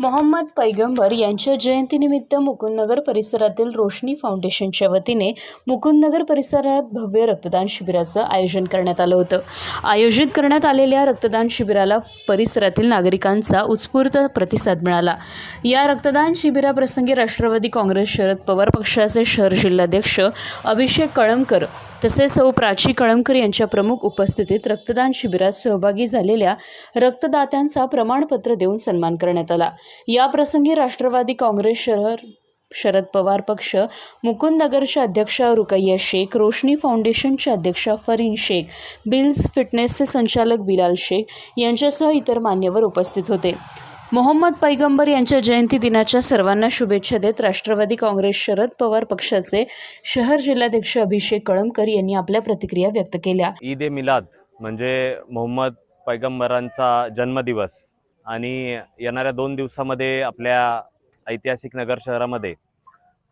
मोहम्मद पैगंबर यांच्या जयंतीनिमित्त मुकुंदनगर परिसरातील रोशनी फाउंडेशनच्या वतीने मुकुंदनगर परिसरात भव्य रक्तदान शिबिराचं आयोजन करण्यात आलं होतं. आयोजित करण्यात आलेल्या रक्तदान शिबिराला परिसरातील नागरिकांचा उत्स्फूर्त प्रतिसाद मिळाला. या रक्तदान शिबिराप्रसंगी राष्ट्रवादी काँग्रेस शरद पवार पक्षाचे शहर जिल्हाध्यक्ष अभिषेक कळमकर तसेच सौ प्राची कळमकर यांच्या प्रमुख उपस्थितीत रक्तदान शिबिरात सहभागी झालेल्या रक्तदात्यांचा प्रमाणपत्र देऊन सन्मान करण्यात आला. याप्रसंगी राष्ट्रवादी काँग्रेस शहर शरद पवार पक्ष मुकुंदनगरच्या अध्यक्षा रुकैया शेख रोशनी फाउंडेशनच्या अध्यक्षा फरीन शेख बिल्स फिटनेसचे संचालक बिलाल शेख यांच्यासह इतर मान्यवर उपस्थित होते. मोहम्मद पैगंबर यांच्या जयंती दिनाच्या सर्वांना शुभेच्छा देत राष्ट्रवादी काँग्रेस शरद पवार पक्षाचे शहर जिल्हाध्यक्ष अभिषेक कळमकर यांनी आपल्या प्रतिक्रिया व्यक्त केल्या. ईद ए मिलाद म्हणजे मोहम्मद पैगंबरांचा जन्मदिवस आणि येणाऱ्या दोन दिवसामध्ये आपल्या ऐतिहासिक नगर शहरामध्ये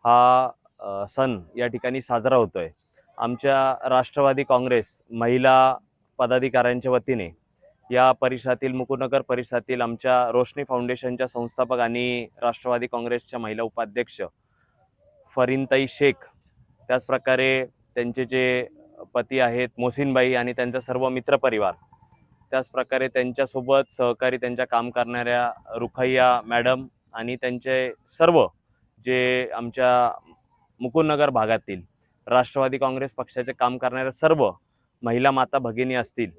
हा सण या ठिकाणी साजरा होतो आहे आमच्या राष्ट्रवादी काँग्रेस महिला पदाधिकाऱ्यांच्या वतीने या परिसरातील मुकुनगर परिसरातील आमच्या रोशनी फाउंडेशनच्या संस्थापक आणि राष्ट्रवादी काँग्रेसच्या महिला उपाध्यक्ष फरीनताई शेख त्याचप्रकारे त्यांचे जे पती आहेत मोसिनबाई आणि त्यांचा सर्व मित्रपरिवार त्याचप्रकारे त्यांच्यासोबत सहकारी त्यांच्या काम करणाऱ्या रुखैया मॅडम आणि त्यांचे सर्व जे आमच्या मुकुंदनगर भागातील राष्ट्रवादी काँग्रेस पक्षाचे काम करणाऱ्या सर्व महिला माता भगिनी असतील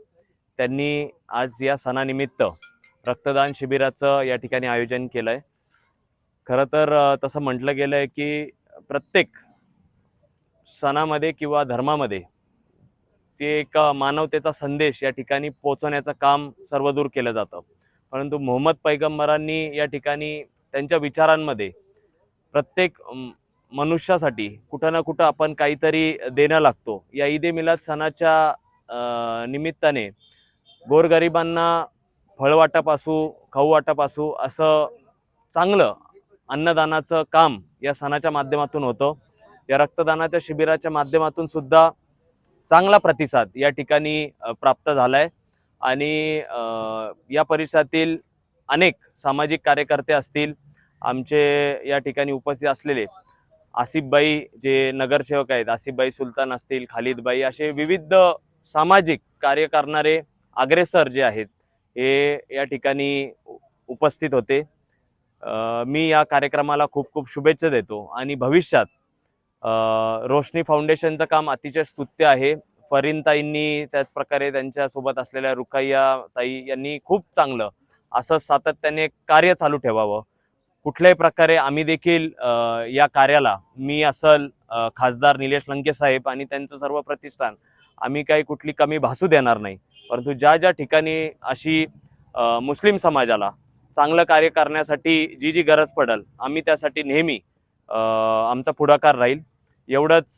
त्यांनी आज या सणानिमित्त रक्तदान शिबिराचं या ठिकाणी आयोजन केलं आहे खरं तर तसं म्हटलं गेलं आहे की प्रत्येक सणामध्ये किंवा धर्मामध्ये ते एक मानवतेचा संदेश या ठिकाणी पोचवण्याचं काम सर्वदूर केलं जातं. परंतु मोहम्मद पैगंबरांनी या ठिकाणी त्यांच्या विचारांमध्ये प्रत्येक मनुष्यासाठी कुठं ना कुठं आपण काहीतरी देणं लागतो. या ईद ए मिलाद सणाच्या निमित्ताने गोरगरिबांना फळवाटप असू खाऊ वाटप असू असं चांगलं अन्नदानाचं काम या सणाच्या माध्यमातून होतं. या रक्तदानाच्या शिबिराच्या माध्यमातून सुद्धा चांगला प्रतिसाद या ठिकाणी प्राप्त झाला आहे आणि या परिसरातील अनेक सामाजिक कार्यकर्ते असतील आमचे या ठिकाणी उपस्थित असलेले आसिफबाई जे नगरसेवक आहेत आसिफबाई सुलतान असतील खालिदबाई असे विविध सामाजिक कार्य करणारे अग्रेसर जे आहेत हे या ठिकाणी उपस्थित होते. मी या कार्यक्रमाला खूप खूप शुभेच्छा देतो आणि भविष्यात रोशनी फाउंडेशनचं काम अतिशय स्तुत्य आहे. फरीन ताईंनी त्याचप्रकारे त्यांच्यासोबत असलेल्या रुखैया ताई यांनी खूप चांगलं असं सातत्याने कार्य चालू ठेवावं. कुठल्याही प्रकारे आम्ही देखील या कार्याला मी असल खासदार निलेश लंके साहेब आणि त्यांचं सर्व प्रतिष्ठान आम्ही काही कुठली कमी भासू देणार नाही. परंतु ज्या ज्या ठिकाणी अशी मुस्लिम समाजाला चांगलं कार्य करण्यासाठी जी जी गरज पडेल आम्ही त्यासाठी नेहमी आमचा पुढाकार राहील. एवढंच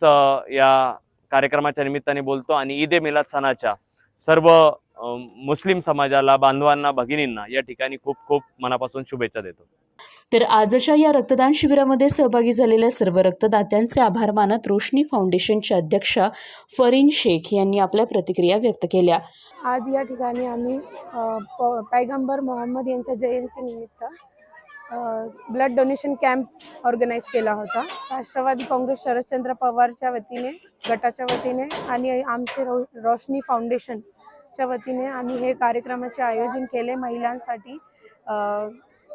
या कार्यक्रमाच्या निमित्ताने बोलतो आणि ईद ए मिलाद सणाच्या सर्व मुस्लिम समाजाला बांधवांना भगिनींना या ठिकाणी खूप खूप मनापासून शुभेच्छा देतो. तर आजच्या या रक्तदान शिबिरामध्ये सहभागी झालेल्या सर्व रक्तदात्यांचे आभार मानत रोशनी फाउंडेशनच्या अध्यक्षा फरीन शेख यांनी आपल्या प्रतिक्रिया व्यक्त केल्या. आज या ठिकाणी आम्ही प पैगंबर मोहम्मद यांच्या जयंतीनिमित्त ब्लड डोनेशन कॅम्प ऑर्गनाईज केला होता. राष्ट्रवादी काँग्रेस शरदचंद्र पवारच्या वतीने गटाच्या वतीने आणि आमचे रो रोशनी फाउंडेशनच्या वतीने आम्ही हे कार्यक्रमाचे आयोजन केले. महिलांसाठी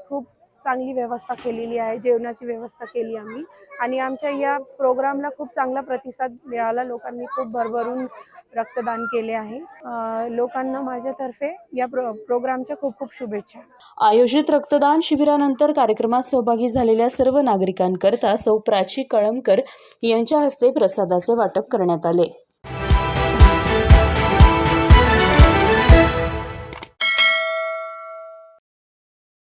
खूप चांगली व्यवस्था केलेली आहे जेवणाची व्यवस्था केली आम्ही. आणि आमच्या या प्रोग्रामला खूप चांगला प्रतिसाद मिळाला. लोकांनी खूप भरभरून रक्तदान केले आहे. लोकांना माझ्यातर्फे या प्रो प्रोग्रामच्या खूप खूप शुभेच्छा. आयोजित रक्तदान शिबिरानंतर कार्यक्रमात सहभागी झालेल्या सर्व नागरिकांकरता सौ प्राची कळमकर यांच्या हस्ते प्रसादाचे वाटप करण्यात आले.